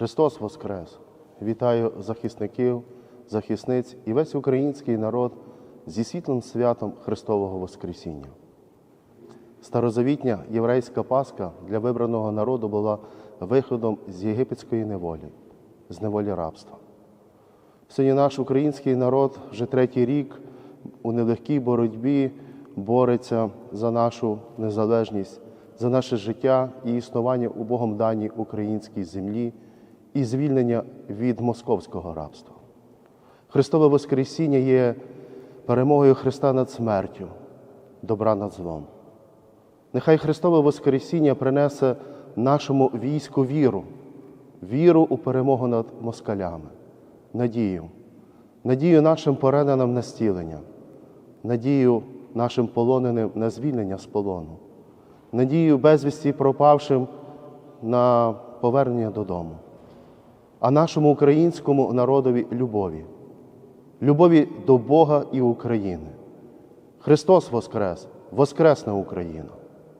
Христос Воскрес! Вітаю захисників, захисниць і весь український народ зі світлим святом Христового Воскресіння. Старозавітня єврейська Пасха для вибраного народу була виходом з єгипетської неволі, з неволі рабства. Сьогодні наш український народ вже третій рік у нелегкій боротьбі бореться за нашу незалежність, за наше життя і існування у Богом даній українській землі і звільнення від московського рабства. Христове Воскресіння є перемогою Христа над смертю, добра над злом. Нехай Христове Воскресіння принесе нашому війську віру, віру у перемогу над москалями, надію, надію нашим пораненим на стілення, надію нашим полоненим на звільнення з полону, надію безвісті пропавшим на повернення додому, а нашому українському народові любові, любові до Бога і України. Христос Воскрес! Воскресна Україна!